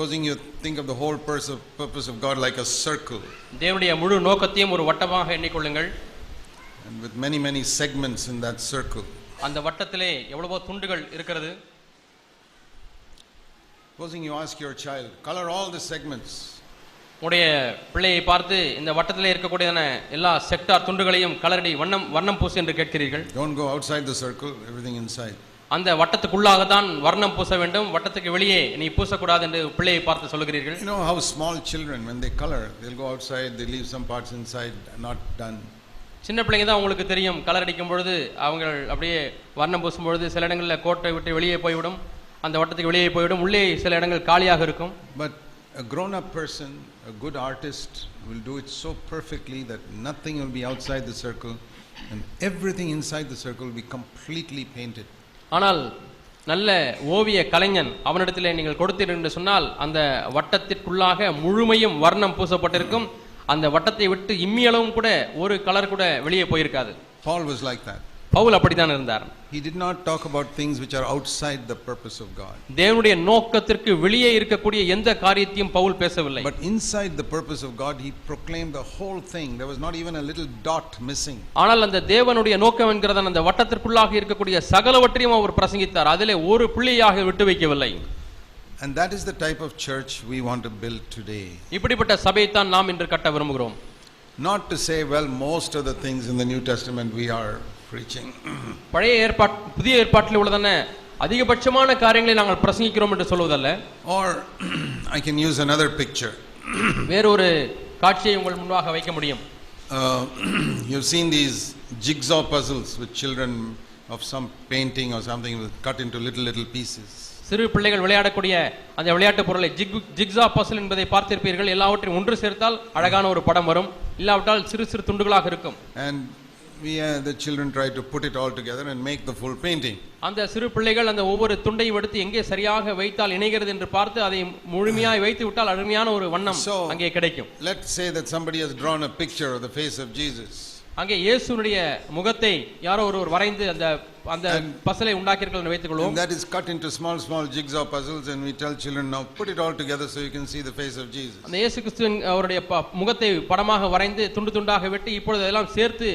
Supposing you think of the whole purpose of, God like a circle தேவனுடைய முழு நோக்கத்தையும் ஒரு வட்டமாக எண்ணிக்கொள்ளுங்கள் and with many, many segments in that circle. அந்த வட்டத்திலே எவ்வளவோ துண்டுகள் இருக்கிறது Supposing you ask your child, color all the segments. உடைய பிள்ளையை பார்த்து இந்த வட்டத்திலே இருக்கக்கூடியதான எல்லா செக்டார் துண்டுகளையும் கலரடி வண்ணம் வர்ணம் பூசு என்று கேட்கிறீர்கள் Don't go outside the circle, everything inside. அந்த வட்டத்துக்குள்ளாக தான் வர்ணம் பூச வேண்டும் வட்டத்துக்கு வெளியே நீ பூசக்கூடாது என்று பிள்ளையை பார்த்து சொல்லுகிறீர்கள் You know how small children, when they color, they'll go outside, they leave some parts inside, not done. சின்ன பிள்ளைங்க தான் உங்களுக்கு தெரியும் கலர் அடிக்கும் பொழுது அவங்க அப்படியே வர்ணம் பூசும் பொழுது சில இடங்களில் கோட்டை விட்டு வெளியே போய்விடும் அந்த வட்டத்துக்கு வெளியே போய்விடும் உள்ளே சில இடங்கள் காலியாக இருக்கும் But a grown up person, a good artist, will do it so perfectly that nothing will be outside the circle and everything inside the circle will be completely painted. ஆனால் நல்ல ஓவிய கலைஞன் அவனிடத்தில் நீங்கள் கொடுத்தீர்கள் என்று சொன்னால் அந்த வட்டத்திற்குள்ளாக முழுமையும் வர்ணம் பூசப்பட்டிருக்கும் அந்த வட்டத்தை விட்டு இம்மியளவும் கூட ஒரு கலர் கூட வெளியே போயிருக்காது Paul was like that. Pavul அப்படித்தான் இருந்தார் He did not talk about things which are outside the purpose of God. தேவனுடைய நோக்கத்திற்கு வெளியே இருக்கக்கூடிய எந்த காரியத்தையும் பவுல் பேசவில்லை But inside the purpose of God, he proclaimed the whole thing. There was not even a little dot missing. ஆனால் அந்த தேவனுடைய நோக்கம் என்கிறதன் அந்த வட்டத்திற்குள்ளாக இருக்கக்கூடிய சகலவற்றையும் அவர் பிரசங்கித்தார் அதிலே ஒரு பிள்ளையாக விட்டு வைக்கவில்லை And that is the type of church we want to build today. இப்படிப்பட்ட சபையைத்தான் நாம் இன்று கட்ட விரும்புகிறோம் Not to say, well, most of the things in the New Testament we are preaching. பழைய ஏற்பாட் புதிய ஏற்பாட்டில் உள்ளதான அதிகபட்சமான காரியங்களை நாங்கள் பிரசங்கிக்கிறோம் என்று சொல்வதல்ல or I can use another picture. வேறொரு காட்சியை உங்கள் முன்பாக வைக்க முடியும் Uh, you've seen these jigsaw puzzles with children of some painting or something cut into little, little pieces. சிறு பிள்ளைகள் விளையாடக்கூடிய அந்த விளையாட்டு பொருளை ஜிக் ஜிக்ஸா பசல் என்பதை பார்த்திருப்பீர்கள் எல்லாவற்றையும் ஒன்று சேர்த்தால் அழகான ஒரு படம் வரும் இல்லாவிட்டால் சிறு சிறு துண்டுகளாக இருக்கும் And we, uh, the children try to put it all together and make the full painting. அந்த சிறு பிள்ளைகள் அந்த ஒவ்வொரு துண்டையும் எடுத்து எங்கே சரியாக வைத்தால் இணைகிறது என்று பார்த்து அதை முழுமையாய் வைத்து விட்டால் அருமையான ஒரு வண்ணம் அங்கே கிடைக்கும் Let's say that somebody has drawn a picture of the face of Jesus. அங்கே இயேசுனுடைய முகத்தை யாரோ ஒருவர் வரைந்து அந்த அந்த பசலை உண்டாக்கியிருக்கள் என்று வைத்துக் And that is cut into small, small jigsaw puzzles, and we tell children now put it all together so you can see the face of Jesus. அந்த இயேசு கிறிஸ்துவின் அவருடைய முகத்தை படமாக வரைந்து துண்டு துண்டாக வெட்டி இப்பொழுது அதெல்லாம் சேர்த்து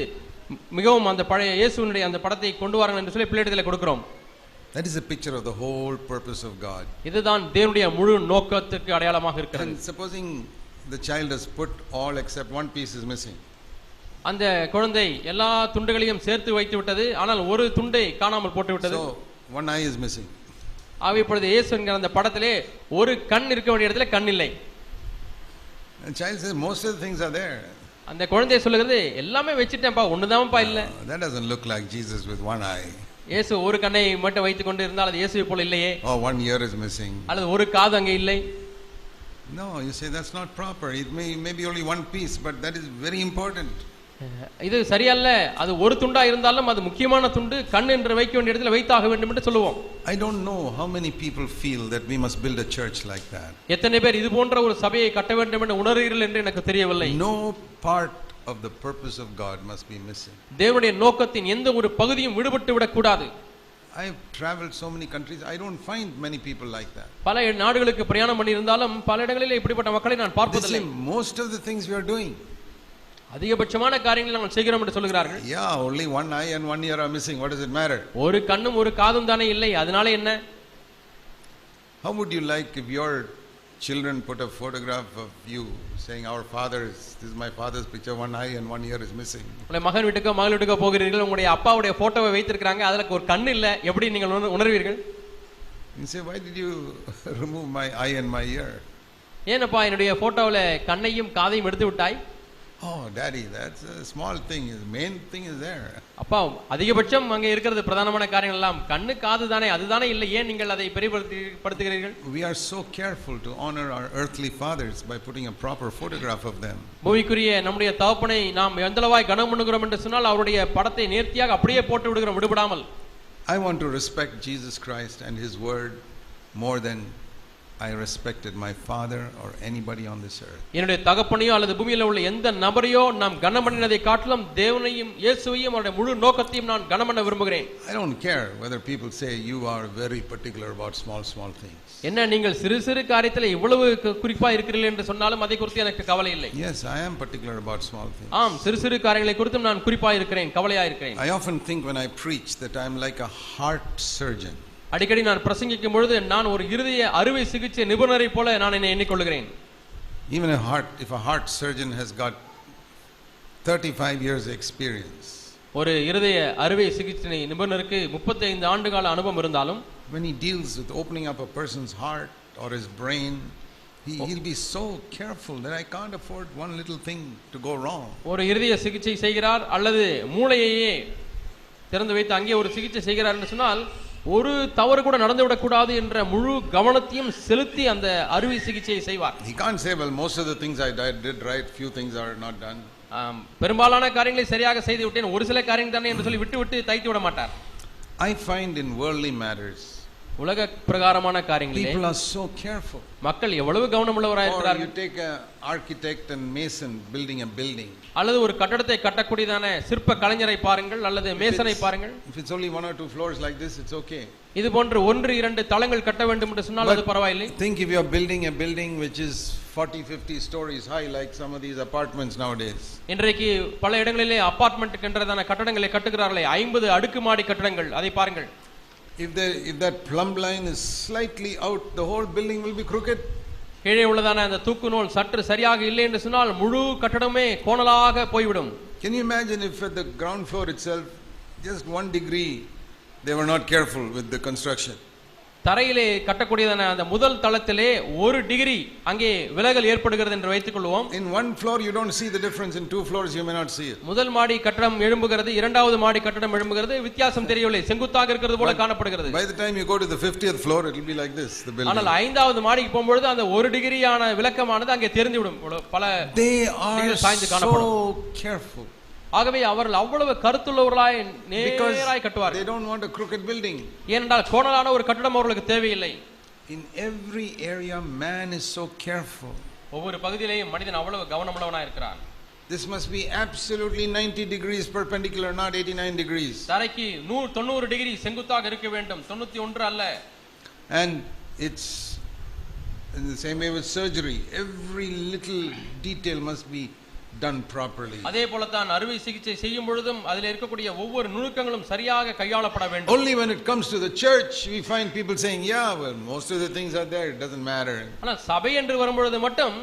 மிகவும் அந்த பழைய இயேசுவினுடைய அந்த படத்தை கொண்டு வாருங்கள் என்று சொல்லி பிள்ளையிடத்தில் கொடுக்கிறோம் That is a picture of the whole purpose of God. இதுதான் தேவனுடைய முழு நோக்கத்திற்கு அடையாளமாக இருக்கிறது And supposing the child has put all except one piece is missing. அந்த குழந்தை எல்லா துண்டுகளையும் சேர்த்து வைத்து விட்டது ஆனால் ஒரு துண்டை காணாமல் போட்டு விட்டது So one eye is missing. இப்பொழுது இயேசு என்கிற அந்த படத்திலே ஒரு கண் இருக்க வேண்டிய இடத்துல கண் இல்லை And the child says most of the things are there. அந்த குழந்தை சொல்லுகிறது எல்லாமே வச்சுட்டேன்ப்பா ஒண்ணுதான்ப்பா இல்ல Uh, that doesn't look like Jesus with one eye. இயேசு ஒரு கண்ணை மட்டும் வைத்துக் கொண்டு இருந்தால் அது இயேசுவை போல இல்லையே Or one ear is missing. அல்லது ஒரு காது அங்கே இல்லை No, you say that's not proper. It may, may be only one piece, but that is very important. இது சரியல்ல அது ஒரு துண்டா இருந்தாலும் அது முக்கியமான துண்டு கண் என்று வைக்க வேண்டிய இடத்துல வைத்தாக வேண்டும் என்று சொல்லுவோம் I don't know how many people feel that we must build a church like that. எத்தனை பேர் இது போன்ற ஒரு சபையை கட்ட வேண்டும் என்று உணர்கிறீர்கள் என்று எனக்கு தெரியவில்லை No part of the purpose of God must be missing. தேவனுடைய நோக்கத்தின் எந்த ஒரு பகுதியும் விடுபட்டு விடக்கூடாது I have traveled so many countries, I don't find many people like that. பல நாடுகளுக்கு பிரயாணம் பண்ணி இருந்தாலும் பல இடங்களில் இப்படிப்பட்ட மக்களை நான் பார்ப்பதில்லை most of the things we are doing. அதிகபட்சமான காரியங்களை நாங்கள் செய்கிறோம் என்று சொல்கிறார்கள் Yeah, only one eye and one ear are missing. What does it matter? ஒரு கண்ணும் ஒரு காதும் தானே இல்லை அதனால என்ன How would you like if your children put a photograph of you saying, Our father is, this is my father's picture, one eye and one ear is missing? உங்களுடைய மகன் வீட்டுக்கோ மகள் வீட்டுக்கோ போகிறீர்கள் உங்களுடைய அப்பாவுடைய போட்டோவை வைத்திருக்கிறாங்க அதுல ஒரு கண் இல்லை எப்படி நீங்கள் உணர்- உணர்வீர்கள் You say, Why did you remove my eye and my ear? ஏனப்பா என்னுடைய போட்டோவில் கண்ணையும் காதையும் எடுத்து விட்டாய் Oh, daddy, that's a small thing. The main thing is there. அப்பா அதிகபட்சம் அங்கே இருக்கிறது பிரதானமான காரியங்கள் எல்லாம் கண்ணு காது தானே அதுதானே இல்லை ஏன் நீங்கள் அதை பெரியப்படுத்தி படுத்துகிறீர்கள் We are so careful to honor our earthly fathers by putting a proper photograph of them. பூமிக்குரிய நம்முடைய தகப்பனை நாம் எந்தளவாய் கனம் பண்ணுகிறோம் என்று சொன்னால் அவருடைய படத்தை நேர்த்தியாக அப்படியே போட்டு விடுகிறோம் விடுபடாமல் I want to respect Jesus Christ and His Word more than I respected my father or anybody on this earth. என்னுடைய தகப்பனையோ அல்லது பூமியில் உள்ள எந்த நபரையோ நாம் கனம் பண்ணினதை காட்டிலும் தேவனையும் இயேசுவையும் அவருடைய முழு நோக்கத்தையும் நான் கனம் பண்ண விரும்புகிறேன் I don't care whether people say you are very particular about small, small things. என்ன நீங்கள் சிறு சிறு காரியத்தில் இவ்வளவு கு- குறிப்பா இருக்கிறீர்கள் என்று சொன்னாலும் அதை குறித்து எனக்கு கவலை இல்லை Yes, I am particular about small things. ஆம் சிறு சிறு காரியங்களை குறித்தும் நான் குறிப்பா இருக்கிறேன் கவலையா இருக்கிறேன் I often think when I preach that I'm like a heart surgeon. அடிக்கடி நான் பிரசங்கிக்கும் பொழுது நான் ஒரு இருதய அறுவை சிகிச்சை நிபுணரை போல நான் என்னை எண்ணிக்கொள்கிறேன் Even a heart, if a heart surgeon has got 35 years experience, ஒரு இருதய அறுவை சிகிச்சை நிபுணருக்கு 35 ஆண்டு கால அனுபவம் இருந்தாலும் when he deals with opening up a person's heart or his brain, he, he'll be so careful that I can't afford one little thing to go wrong. ஒரு இருதய சிகிச்சை செய்கிறார் அல்லது மூளையையே திறந்து வைத்து அங்கே ஒரு சிகிச்சை செய்கிறார் என்று சொன்னால் ஒரு தவறு கூட நடந்துவிடக் கூடாது என்ற முழு கவனத்தையும் செலுத்தி அந்த அறுவை சிகிச்சையை செய்வார். He can't say, well, most of the things I did, right, few things are not done. பெரும்பாலான காரியங்களை சரியாக செய்து விட்டேன். ஒரு சில காரியம் தானே என்று சொல்லி விட்டு விட்டு தைத்து விட மாட்டார். I find in worldly matters, உலக பிரகாரமான காரியங்களிலே people are so careful. மக்கள் எவ்வளவு கவனமுள்ளவராக Or you இருக்கிறார்கள் take an architect and mason building a building. அல்லது ஒரு கட்டடத்தை கட்டக்கூடியதான சிற்ப கலைஞரை பாருங்கள் அல்லது மேசனை பாருங்கள் If it's only one or two floors like this, it's okay. இது போன்று ஒன்று இரண்டு தளங்கள் கட்ட வேண்டும் என்று சொன்னால் அது பரவாயில்லை Think if you're building a building which is 40, 50 stories high, like some of these apartments nowadays. இன்றைக்கு பல இடங்களிலே அபார்ட்மெண்ட் என்றதான கட்டடங்களை கட்டுகிறார்களே ஐம்பது அடுக்குமாடி கட்டடங்கள் அதை பாருங்கள் If, there, if that plumb line is slightly out, the whole building will be crooked. கீழே உள்ளதான அந்த தூக்கு நூல் சற்று சரியாக இல்லை என்று சொன்னால் முழு கட்டடமே கோணலாக போய்விடும் Can you imagine if at the ground floor itself, just one degree, they were not careful with the construction? தரையிலே கட்டக்கூடியதான அந்த முதல் தளத்திலே ஒரு டிகிரி அங்கே விலகல் ஏற்படுகிறது என்று வைத்துக் கொள்வோம் In one floor, you don't see the difference. In two floors, you may not see it. முதல் மாடி கட்டடம் எழும்புகிறது இரண்டாவது மாடி கட்டடம் எழும்புகிறது வித்தியாசம் தெரியவில்லை செங்குத்தாக இருக்கிறது போல காணப்படுகிறது By the time you go to the 50th floor, it will be like this, the building. ஆனால் ஐந்தாவது மாடிக்கு போகும்பொழுது அந்த ஒரு டிகிரியான விளக்கமானது அங்கே தெரிந்துவிடும் இவ்வளவு பல They are so careful. ஆகவே அவர்கள் அவ்வளவு கருத்துள்ளவர்களாய் Because நேராய் கட்டுவார்கள் they don't want a crooked building. ஏனென்றால் கோணலான ஒரு கட்டடம் அவர்களுக்கு தேவையில்லை In every area, man is so careful. ஒவ்வொரு பகுதியிலேயும் மனிதன் அவ்வளவு கவனமுள்ளவனா இருக்கிறான் This must be absolutely 90 degrees perpendicular, not 89 degrees. தரைக்கு நூ தொண்ணூறு டிகிரி செங்குத்தாக இருக்க வேண்டும் தொண்ணூத்தி ஒன்று அல்ல And it's in the same way with surgery. Every little detail must be done properly. அதே போலத்தான் அறுவை சிகிச்சை செய்யும் பொழுதும் அதில் இருக்கக்கூடிய ஒவ்வொரு நுணுக்கங்களும் சரியாக கையாளப்பட வேண்டும் Only when it comes to the church, we find people saying, Yeah, well, most of the things are there, it doesn't matter. ஆனால் சபை என்று வரும்பொழுது மட்டும்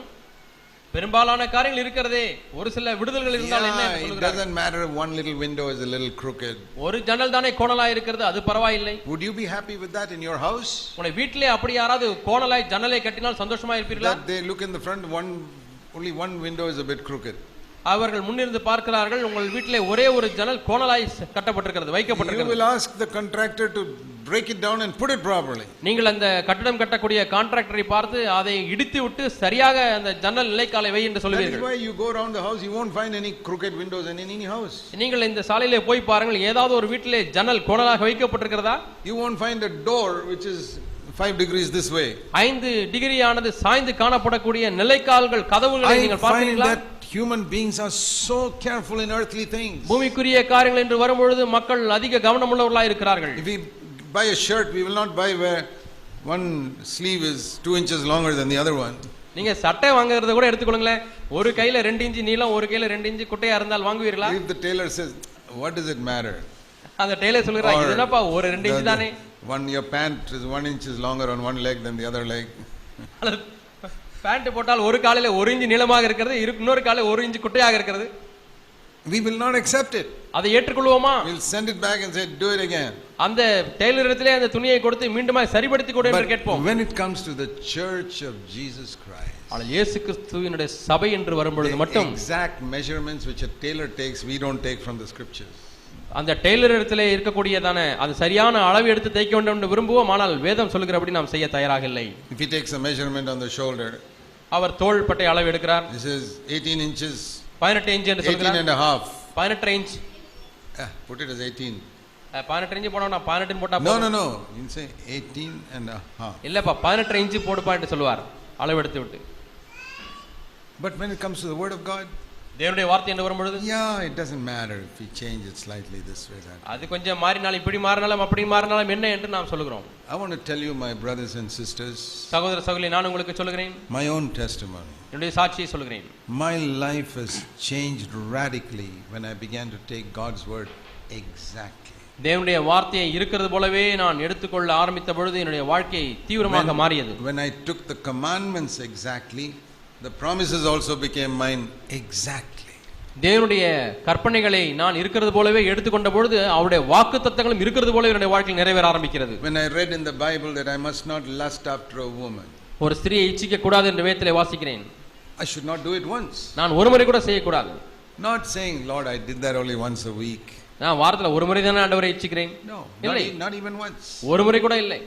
பெரும்பாலான காரியங்கள் இருக்கிறதே ஒரு சில விடுதல்கள் இருந்தால் என்ன it doesn't matter one little window is a little crooked. ஒரு ஜன்னல் தானே கோணலாய் இருக்கிறது அது பரவாயில்லை Would you be happy with that in your house? உங்களை வீட்டிலே அப்படி யாராவது கோணலாய் ஜன்னலை கட்டினால் சந்தோஷமா இருப்பீர்களா they look in the front, one only one window is a bit crooked. அவர்கள் முன்னிருந்து பார்க்கிறார்கள் உங்கள் வீட்டிலே ஒரே ஒரு ஜன்னல் கோணலாய் கட்டப்பட்டிருக்கிறது You வைக்கப்பட்டிருக்கிறது will ask the contractor to break it down and put it properly. நீங்கள் அந்த கட்டடம் கட்டக்கூடிய கான்ட்ராக்டரை பார்த்து அதை இடித்து விட்டு சரியாக அந்த ஜன்னல் நிலைக்காலை வை என்று That is சொல்வீர்கள் why you go around the house, you won't find any crooked windows in any house. நீங்கள் இந்த சாலையிலே போய் பாருங்கள் ஏதாவது ஒரு வீட்டிலே ஜன்னல் கோணலாக வைக்கப்பட்டிருக்கிறதா You won't find a door which is five degrees this way. ஐந்து டிகிரியானது சாய்ந்து காணப்படக்கூடிய நிலைக்கால்கள் கதவுகளை நீங்கள் that human beings are so careful in earthly things. பூமிக்குரிய காரியங்கள் என்று வரும்பொழுது மக்கள் அதிக கவனமுள்ளவர்களாக இருக்கிறார்கள் If we buy a shirt, we will not buy where one sleeve is two inches longer than the other one. நீங்க சட்டை வாங்குறத கூட எடுத்துக்கொள்ளுங்களேன் ஒரு கையில ரெண்டு இன்ச்சு நீளம் ஒரு கையில ரெண்டு இன்ச்சு குட்டையா இருந்தால் வாங்குவீர்களா If the tailor says, What does it matter? அந்த டெய்லர் இது என்னப்பா ஒரு ரெண்டு the- இன்ச்சு தானே your pant is one inch is longer on one leg than the other leg. அல்லது பேண்ட் போட்டால் ஒரு காலையில ஒரு இன்ச்சு நீளமாக இருக்கிறது இரு- இன்னொரு காலையில ஒரு இன்ச்சு குட்டையாக இருக்கிறது We will not accept it. அதை ஏற்றுக்கொள்வோமா We'll send it back and say, Do it again. அந்த டெய்லர் இடத்திலே அந்த துணியை கொடுத்து மீண்டுமா சரிப்படுத்தி கொடு என்று கேட்போம் when it comes to the church of Jesus Christ, ஆனால் இயேசு கிறிஸ்துவினுடைய சபை என்று வரும்பொழுது மட்டும் exact measurements which a tailor takes, we don't take from the scriptures. அந்த டெய்லர் இடத்திலே இருக்கக்கூடியதான அது சரியான அளவு எடுத்து தைக்க வேண்டும் என்று விரும்புவோம் ஆனால் வேதம் சொல்லுகிறபடி நாம் செய்ய தயாராக இல்லை If he takes a measurement on the shoulder, அவர் தோள் பட்டை அளவு எடுக்கிறார் this is 18 inches, பதினெட்டு இன்ச் என்று 18 சொல்கிறார் and a half. பதினெட்டு இன்ச் put it as 18. அஹ், பதினெட்டு இன்ச்சு போனோம்னா பதினெட்டு போட்டா. You say 18 and a half. இல்லப்பா பதினெட்டு இன்ச்சு போடுப்பான்னு சொல்லுவார் அளவெடுத்து விட்டு But when it comes to the Word of God, தேவனுடைய வார்த்தை என்று வரும்பொழுது yeah, it doesn't matter if we change it slightly this way, that. அது கொஞ்சம் மாறினாலும் இப்படி மாறினாலும் அப்படி மாறினாலும் என்ன என்று நாம் சொல்லுகிறோம் I want to tell you, my brothers and sisters, சகோதர சகோதரி நான் உங்களுக்கு சொல்லுகிறேன் my own testimony. என்னுடைய சாட்சியை சொல்லுகிறேன் My life has changed radically when I began to take God's Word exactly. தேவனுடைய வார்த்தையை இருக்கிறது போலவே நான் எடுத்துக்கொள்ள ஆரம்பித்த பொழுது என்னுடைய வாழ்க்கை தீவிரமாக மாறியது when I took the commandments exactly, the promises also became mine exactly. தேவனுடைய கற்பனைகளை நான் இருக்கிறது போலவே எடுத்துக்கொண்ட பொழுது அவருடைய வாக்கு தத்தங்களும் இருக்கிறது போலவே என்னுடைய வாழ்க்கையில் நிறைவேற ஆரம்பிக்கிறது When I read in the Bible that I must not lust after a woman, ஒரு ஸ்திரியை இச்சிக்க கூடாது என்ற வேதத்திலே வாசிக்கிறேன் I should not do it once. நான் ஒரு முறை கூட செய்யக்கூடாது Not saying, Lord, I did that only once a week. நான் வாரத்துல ஒரு முறை தானே ஆண்டவரை இச்சிக்கிறேன் No, not, இல்லை. e- not even once. ஒரு முறை கூட இல்லை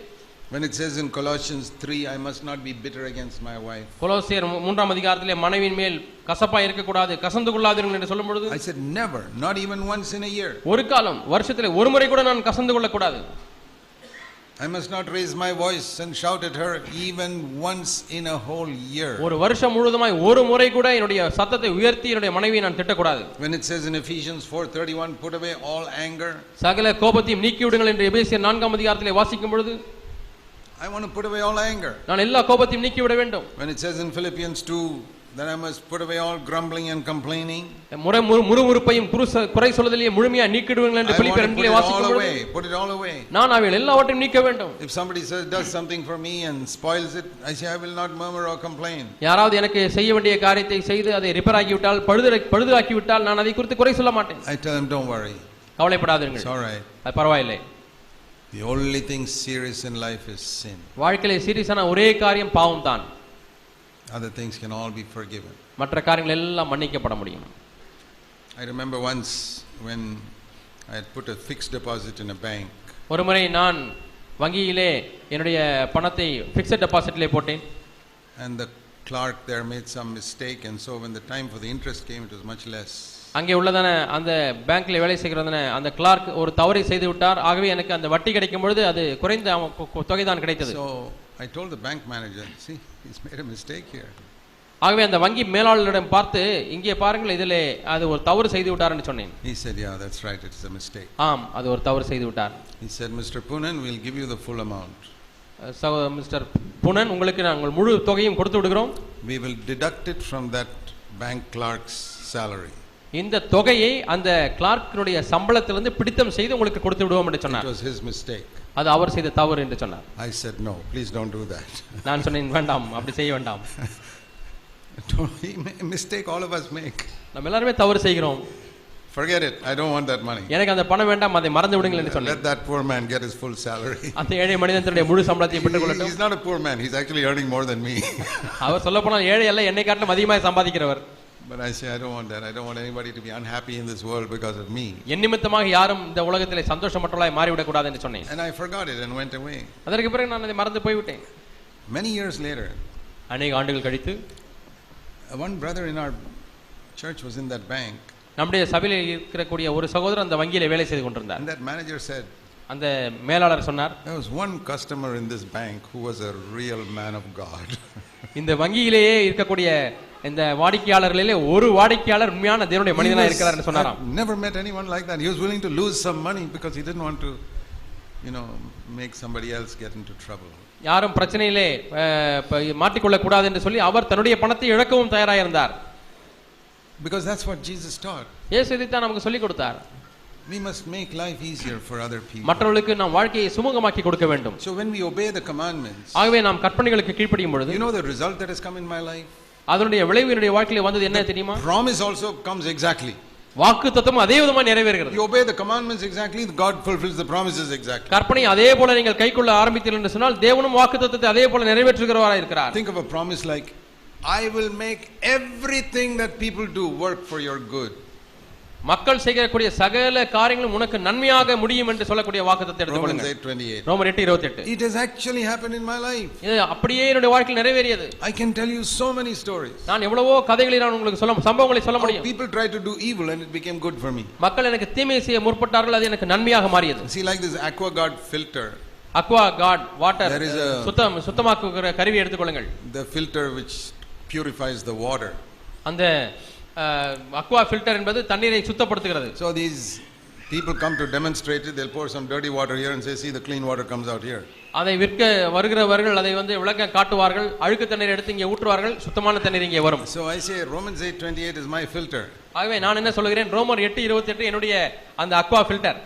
When it says in Colossians 3, I must not be bitter against my wife. கொலோசியர் மூன்றாம் அதிகாரத்திலே மனைவியின் மேல் கசப்பா இருக்கக்கூடாது கசந்து கொள்ளாதீர்கள் என்று சொல்லும் பொழுது I said, never, not even once in a year. ஒரு காலம் வருஷத்திலே ஒரு முறை கூட நான் கசந்து கொள்ளக்கூடாது I must not raise my voice and shout at her even once in a whole year. ஒரு வருஷம் முழுவதுமாய் ஒரு முறை கூட என்னுடைய சத்தத்தை உயர்த்தி என்னுடைய மனைவியை நான் திட்டக்கூடாது When it says in Ephesians 4:31, put away all anger, சகல கோபத்தையும் நீக்கி விடுங்கள் என்று எபேசியர் நான்காம் அதிகாரத்திலே வாசிக்கும் பொழுது I want to put away all anger. நான் எல்லா கோபத்தையும் நீக்கி விட வேண்டும் When it says in Philippians 2 that I must put away all grumbling and complaining, முறை முறு- முறுமுறுப்பையும் குறுச குறை சொல்வதிலேயே முழுமையா நீக்கிடுவீர்கள் I என்று want பிலிப்பியர் to put ரெண்டிலே it all வாசிக்கும் பொழுது away. Put it all away. நான் அவைகள் எல்லாவற்றையும் நீக்க வேண்டும் If somebody says does something for me and spoils it, I say I will not murmur or complain. யாராவது எனக்கு செய்ய வேண்டிய காரியத்தை செய்து அதை ரிப்பேர் ஆக்கிவிட்டால் பழுது பழுதாக்கி விட்டால் நான் அதை குறித்து குறை சொல்ல மாட்டேன் I tell them, don't worry, it's கவலைப்படாதீர்கள் all right. அது பரவாயில்லை The only thing serious in life is sin. வாழ்க்கையில சீரியஸான ஒரே காரியம் பாவம் தான் Other things can all be forgiven. மற்ற காரியங்கள் எல்லாம் மன்னிக்கப்பட முடியும் I remember once when I had put a fixed deposit in a bank ஒருமுறை நான் வங்கியிலே என்னுடைய பணத்தை ஃபிக்ஸட் டெபாசிட்லே போட்டேன் and the clerk there made some mistake and so when the time for the interest came it was much less. அங்கே உள்ளதான அந்த பேங்க்ல வேலை செய்கிறதான அந்த கிளார்க் ஒரு தவறை செய்து விட்டார் ஆகவே எனக்கு அந்த வட்டி கிடைக்கும் பொழுது அது குறைந்த அவ- கொ- கொ- தொகைதான் கிடைத்தது So I told the bank manager, see, he's made a mistake here. ஆகவே அந்த வங்கி மேலாளரிடம் பார்த்து இங்கே பாருங்கள் இதிலே அது ஒரு தவறு செய்து விட்டார்னு சொன்னேன் He said, yeah, that's right, it's a mistake. ஆம் அது ஒரு தவறு செய்து விட்டார் He said, Mr. Poonen, we'll give you the full amount. சகோ மிஸ்டர் புனன் உங்களுக்கு நாங்கள் முழு தொகையும் கொடுத்து விடுகிறோம் We will deduct it from that bank clerk's salary. இந்த தொகையை அந்த கிளார்க்கினுடைய சம்பளத்திலிருந்து பிடித்தம் செய்து உங்களுக்கு கொடுத்து விடுவோம் என்று சொன்னார் was his mistake. அது அவர் செய்த தவறு என்று சொன்னார் I said, no, please don't do that. நான் சொன்னேன் வேண்டாம் அப்படி செய்ய வேண்டாம் mistake all of us make. நம்ம எல்லாருமே தவறு செய்கிறோம் Forget it, I don't want that money. எனக்கு அந்த பணம் வேண்டாம் அதை மறந்து விடுங்கள் என்று சொன்னேன் Let that poor man get his full salary. அந்த ஏழை மனிதன் தன்னுடைய முழு சம்பளத்தை பெற்றுக் கொள்ளட்டும் He's not a poor man, he's actually earning more than me. அவர் சொல்ல போனால் ஏழை அல்ல என்னை காட்டிலும் அதிகமாக சம்பாதிக்கிறவர் But I say, I don't want that. I don't want anybody to be unhappy in this world because of me. என் நிமித்தமாக யாரும் இந்த உலகத்திலே சந்தோஷமற்றவர்களாய் மாறிவிடக் கூடாது என்று சொன்னேன் And I forgot it and went away. அதற்கு பிறகு நான் அதை மறந்து போய்விட்டேன் Many years later, அநேக ஆண்டுகள் கழித்து one brother in our church was in that bank, நம்முடைய சபையில் இருக்கக்கூடிய ஒரு சகோதரர் அந்த வங்கியில வேலை செய்து கொண்டிருந்தார் and that manager said, அந்த மேலாளர் சொன்னார் There was one customer in this bank who was a real man of God. இந்த வங்கியிலேயே இருக்கக்கூடிய இந்த வாடிக்கையாளர்களிலே ஒரு வாடிக்கையாளர் உண்மையான தேவனுடைய மனிதனா இருக்கிறார் என்று சொன்னாராம் I've never met anyone like that. He was willing to lose some money because he didn't want to, you know, make somebody else get into trouble. யாரும் பிரச்சனையிலே மாட்டிக்கொள்ளக் கூடாது என்று சொல்லி அவர் தன்னுடைய பணத்தை இழக்கவும் தயாராக இருந்தார் Because that's what Jesus taught. இயேசு இதைத்தான் நமக்கு சொல்லிக் கொடுத்தார் We must make life easier for other people. மற்றவர்களுக்கு நாம் வாழ்க்கையை சுமூகமாக்கி கொடுக்க வேண்டும் So when we obey the commandments, ஆகவே நாம் கற்பனைகளுக்கு கீழ்ப்படியும் பொழுது you know the result that has come in my life? அதனுடைய விளைவு என்னுடைய வாழ்க்கையில வந்தது என்ன தெரியுமா Promise also comes exactly. வாக்கு தத்துவம் அதே விதமா நிறைவேறுகிறது You obey the commandments exactly, God fulfills the promises exactly. கற்பனை அதே போல நீங்கள் கைக்கொள்ள ஆரம்பித்தீர்கள் என்று சொன்னால் தேவனும் வாக்கு தத்துவத்தை அதே போல நிறைவேற்றுகிறவராக இருக்கிறார் Think of a promise like, I will make everything that people do work for your good. மக்கள் செய்யக்கூடிய சகல காரியங்களும் உனக்கு நன்மையாக முடியும் என்று சொல்லக்கூடிய வாக்குத்தத்தை Romans எடுத்துக்கொள்ளுங்க 8:28. ரோமர் எட்டு இருபத்தி எட்டு It has actually happened in my life. இது அப்படியே என்னுடைய வாழ்க்கையில் நிறைவேறியது I can tell you so many stories. நான் எவ்வளவோ கதைகளை நான் உங்களுக்கு சொல்ல சம்பவங்களை சொல்ல முடியும் people tried to do evil and it became good for me. மக்கள் எனக்கு தீமை செய்ய முற்பட்டார்கள் அது எனக்கு நன்மையாக மாறியது See, like this AquaGuard filter, Aquaguard water There is a- சுத்தம் சுத்தமாக்குகிற கருவி எடுத்துக்கொள்ளுங்கள் the filter which purifies the water. அந்த அக்வா ஃபில்டர் என்பது தண்ணீரை சுத்தப்படுத்துகிறது. These people come to demonstrate it, they'll pour some dirty water here and say, see, the clean water comes out here. அதை விற்க வருகிறவர்கள் அதை வந்து விளக்க காட்டுவார்கள். அழுக்கு தண்ணீர் எடுத்து இங்கே ஊற்றுவார்கள். சுத்தமான தண்ணீர் இங்கே வரும். So I say, Romans 8:28 is my filter. ஆகவே நான் என்ன சொல்கிறேன்? ரோமர் எட்டு இருபத்தி எட்டு என்னுடைய அந்த aqua filter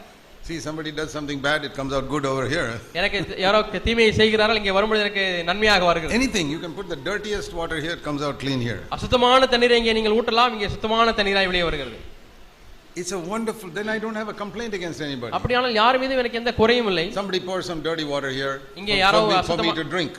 See, somebody does something bad, it comes out good over here. எனக்கு யாரோ தீமையை செய்கிறார்கள் இங்கே வரும்போது எனக்கு நன்மையாக வருகிறது Anything, you can put the dirtiest water here, it comes out clean here. அசுத்தமான தண்ணீரை இங்கே நீங்கள் ஊற்றலாம் இங்கே சுத்தமான தண்ணீராய் வெளியே வருகிறது It's a wonderful, then I don't have a complaint against anybody. அப்படியானால் யார் மீதும் எனக்கு எந்த குறையும் இல்லை Somebody pours some dirty water here இங்கே for, யாரோ for me, for me அசுத்தமா- to drink,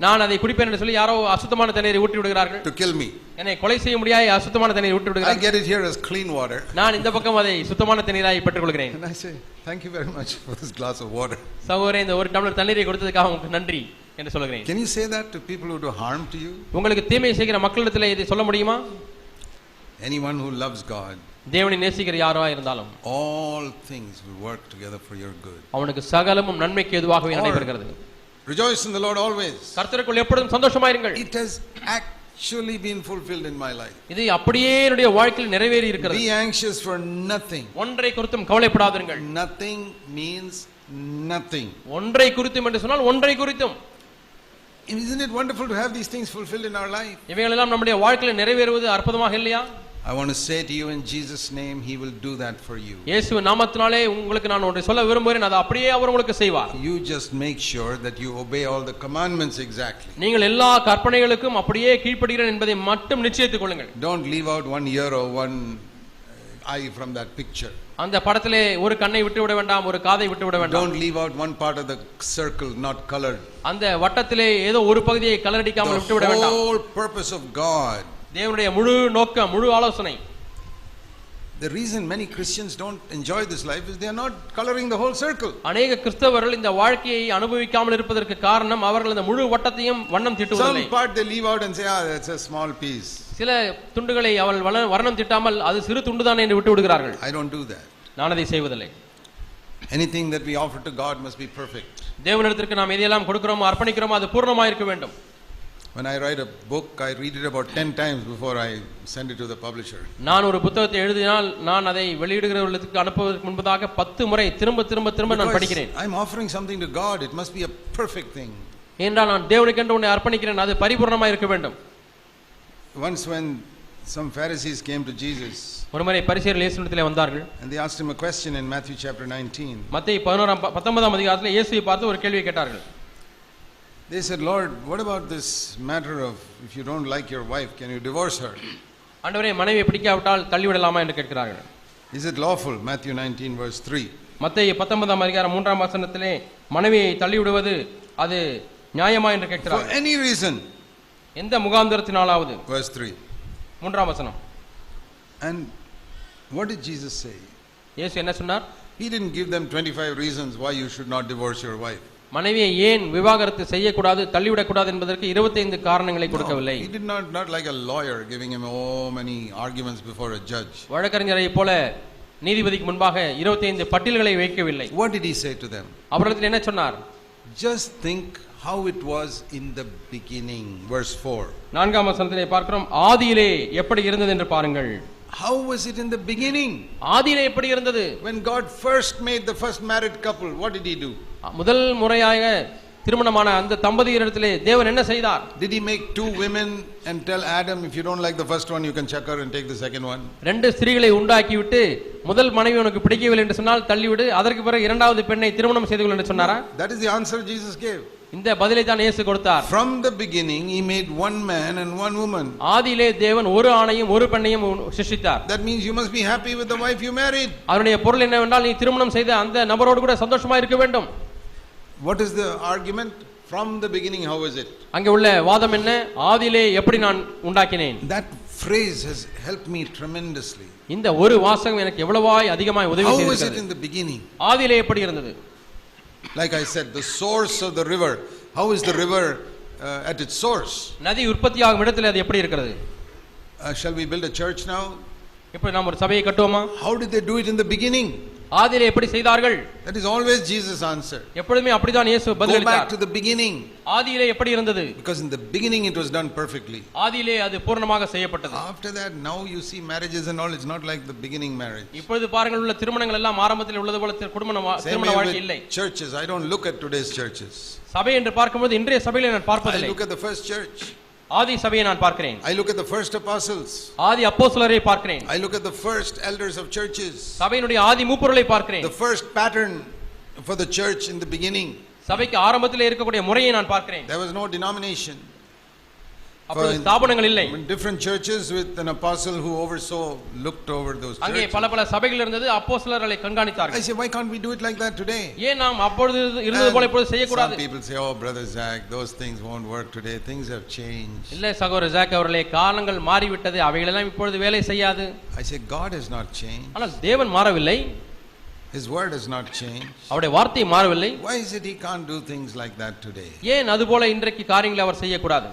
நான் அதை குடிப்பேன் என்று சொல்லி யாரோ அசுத்தமான தண்ணீரை ஊற்றி விடுகிறார்கள் to kill me. என்னை கொலை செய்ய முடியாத அசுத்தமான தண்ணீரை ஊற்றி I விடுகிறார்கள் get it here as clean water. நான் இந்த பக்கம் அதை சுத்தமான தண்ணீராய் பெற்றுக்கொள்கிறேன் And I say, thank you very much for this glass of water. சகோதரே இந்த ஒரு டம்ளர் தண்ணீரை கொடுத்ததுக்காக உங்களுக்கு நன்றி என்று சொல்கிறேன் Can you say that to people who do harm to you? உங்களுக்கு தீமை செய்கிற மக்களிடத்தில் இதை சொல்ல முடியுமா Anyone who loves God, தேவனை நேசிக்கிற யாரோ இருந்தாலும் all things will work together for your good. அவனுக்கு சகலமும் நன்மைக்கு எதுவாகவே நடைபெறுகிறது Rejoice in the Lord always. கர்த்தருக்குள் எப்பொழுதும் சந்தோஷமாயிருங்கள் It has actually been fulfilled in my life. இது அப்படியே என்னுடைய வாழ்க்கையில் நிறைவேறி இருக்கிறது Be anxious for nothing. ஒன்றை குறித்தும் கவலைப்படாதீர்கள் Nothing means nothing. ஒன்றை குறித்தும் என்று சொன்னால் ஒன்றை குறித்தும் Isn't it wonderful to have these things fulfilled in our life? இவைகளெல்லாம் நம்முடைய வாழ்க்கையில் நிறைவேறுவது அற்புதமாக இல்லையா I want to say to you in Jesus' name, He will do that for you. இயேசு நாமத்தினாலே உங்களுக்கு நான் ஒன்றை சொல்ல விரும்புகிறேன் அதை அப்படியே அவர் உங்களுக்கு செய்வார் You just make sure that you obey all the commandments exactly. நீங்கள் எல்லா கற்பனைகளுக்கும் அப்படியே கீழ்ப்படுகிறேன் என்பதை மட்டும் நிச்சயித்துக் கொள்ளுங்கள் Don't leave out one ear or one uh, eye from that picture. அந்த படத்திலே ஒரு கண்ணை விட்டு விட வேண்டாம் ஒரு காதை விட்டு விட வேண்டாம் Don't leave out one part of the circle not colored. அந்த வட்டத்திலே ஏதோ ஒரு பகுதியை கலரடிக்காமல் விட்டு விட The வேண்டாம் whole purpose of God. தேவனுடைய முழு நோக்கம் முழு ஆலோசனை The reason many Christians don't enjoy this life is they are not coloring the whole circle. அநேக கிறிஸ்தவர்கள் இந்த வாழ்க்கையை அனுபவிக்காமல் இருப்பதற்கு காரணம் அவர்கள் இந்த முழு வட்டத்தையும் வண்ணம் தீட்டுவதில்லை Some part they leave out and say, ah, that's a small piece. சில துண்டுகளை அவள் வள- வர்ணம் திட்டாமல் அது சிறு துண்டுதான் என்று விட்டு விடுகிறார்கள் I don't do that. நான் அதை செய்வதில்லை Anything that we offer to God must be perfect. தேவனிடத்திற்கு நாம் எதையெல்லாம் கொடுக்கிறோமோ அர்ப்பணிக்கிறோமோ அது பூர்ணமாக இருக்க வேண்டும் When I write a book, I read it about 10 times before I send it to the publisher. நான் ஒரு புத்தகத்தை எழுதினால் நான் அதை வெளியிடுகிறவர்களுக்கு அனுப்புவதற்கு முன்பதாக பத்து முறை திரும்ப திரும்ப திரும்ப நான் படிக்கிறேன் I'm offering something to God, it must be a perfect thing. என்றால் நான் தேவனுக்கென்று உன்னை அர்ப்பணிக்கிறேன் அது பரிபூர்ணமாக இருக்க வேண்டும் Once, when some Pharisees came to Jesus ஒரு முறை பரிசேயர்கள் இயேசுவிடத்திலே வந்தார்கள் and they asked him a question in Matthew chapter 19, மத்திய பதினோராம் ப- பத்தொன்பதாம் அதிகாரத்தில் இயேசுவை பார்த்து ஒரு கேள்வியை கேட்டார்கள் they said, Lord, what about this matter of if you don't like your wife, can you divorce her? ஆண்டவரே மனைவியை பிடிக்காவிட்டால் தள்ளிவிடலாமா என்று கேட்கிறார்கள் Is it lawful? Matthew 19, verse 3. மத்திய பத்தொன்பதாம் அதிகாரம் மூன்றாம் வசனத்திலே மனைவியை தள்ளிவிடுவது அது நியாயமா என்று For கேட்கிறார்கள் any reason. எந்த முகாந்திரத்தினாலாவது Verse 3. மூன்றாம் வசனம் And what did Jesus say? இயேசு என்ன சொன்னார் He didn't give them 25 reasons why you should not divorce your wife. மனைவியை ஏன் விவாகரத்து செய்யக்கூடாது தள்ளிவிடக்கூடாது என்பதற்கு இருபத்தைந்து காரணங்களை கொடுக்கவில்லை he did not, not like a lawyer giving him oh many arguments before a judge. வழக்கறிஞரை போல நீதிபதிக்கு முன்பாக இருபத்தைந்து பட்டியல்களை வைக்கவில்லை What did he say to them? அவரிடத்தில் என்ன சொன்னார் Just think how it was in the beginning. Verse 4. நான்காம் வசனத்திலே பார்க்கிறோம் ஆதியிலே எப்படி இருந்தது என்று பாருங்கள் How was it in the beginning? ஆதியிலே எப்படி இருந்தது When God first made the first married couple, what did he do? முதல் முறையாக திருமணமான அந்த தம்பதியரிடத்திலே தேவன் என்ன செய்தார் Did he make two women and tell Adam, if you don't like the first one, you can chuck her and take the second one? ரெண்டு ஸ்திரீகளை உண்டாக்கிவிட்டு முதல் மனைவி உனக்கு பிடிக்கவில்லை என்று சொன்னால் தள்ளிவிடு அதற்கு பிறகு இரண்டாவது பெண்ணை திருமணம் செய்து கொள் என்று சொன்னாரா That is the answer Jesus gave. இந்த பதிலை தான் இயேசு கொடுத்தார் From the beginning, he made one man and one woman. ஆதியிலே தேவன் ஒரு ஆணையும் ஒரு பெண்ணையும் சிருஷ்டித்தார் That means you must be happy with the wife you married. அதனுடைய பொருள் என்னவென்றால் நீ திருமணம் செய்த அந்த நபரோடு கூட சந்தோஷமா இருக்க வேண்டும் What is the argument? From the beginning, how was it? அங்கே உள்ள வாதம் என்ன ஆதியிலே எப்படி நான் உண்டாக்கினேன் That phrase has helped me tremendously. இந்த ஒரு வாசகம் எனக்கு எவ்வளவாய் அதிகமாய் உதவி How was it செய்திருக்கிறது in the beginning? ஆதியிலே எப்படி இருந்தது Like I said, the source of the river. How is the river uh, at its source? நதி உற்பத்தியாகும் இடத்துல அது எப்படி இருக்கிறது Uh, shall we build a church now? இப்படி நாம் ஒரு சபையை கட்டுவோமா How did they do it in the beginning? ஆதியிலே எப்படி செய்தார்கள் That is always Jesus' answer. எப்பொழுதுமே அப்படிதான் இயேசு Go back பதிலளித்தார் to the beginning. ஆதியிலே எப்படி இருந்தது Because in the beginning it was done perfectly. ஆதியிலே அது பூர்ணமாக செய்யப்பட்டது After that, now you see marriages and all, it's not like the beginning marriage. இப்பொழுது பாருங்கள் உள்ள திருமணங்கள் எல்லாம் ஆரம்பத்தில் உள்ளது போல திரு- குடும்ப வா- Same திருமண way வாழ்க்கை இல்லை with churches. I don't look at today's churches. சபை என்று பார்க்கும்போது இன்றைய சபையில நான் I பார்ப்பதில்லை look at the first church. ஆதி சபையை நான் பார்க்கிறேன் I look at the first apostles. ஆதி அப்போஸ்தலரை பார்க்கிறேன் I look at the first elders of churches. சபையினுடைய ஆதி மூப்பொருளை பார்க்கிறேன் The first pattern for the church in the beginning. சபைக்கு ஆரம்பத்தில் இருக்கக்கூடிய முறையை நான் பார்க்கிறேன் There was no denomination. அப்பொழுது in- ஸ்தாபனங்கள் இல்லை In different churches with an apostle who oversaw, looked over those அங்கே churches. பல பல சபைகள் இருந்தது அப்போஸ்தலர்களை I கண்காணித்தார்கள் say, why can't we do it like that today? ஏன் நாம் அப்பொழுது இருந்தது போல இப்பொழுது Some செய்யக்கூடாது people say, oh, Brother Zach, those things won't work today. Things have changed. இல்லை சகோதரர் ஜாக் அவர்களே காலங்கள் மாறிவிட்டது அவைகளெல்லாம் இப்பொழுது வேலை செய்யாது I say, God has not changed. ஆனால் தேவன் மாறவில்லை His word has not changed. அவருடைய வார்த்தை மாறவில்லை Why is it he can't do things like that today? ஏன் அதுபோல இன்றைக்கு காரியங்களை அவர் செய்யக்கூடாது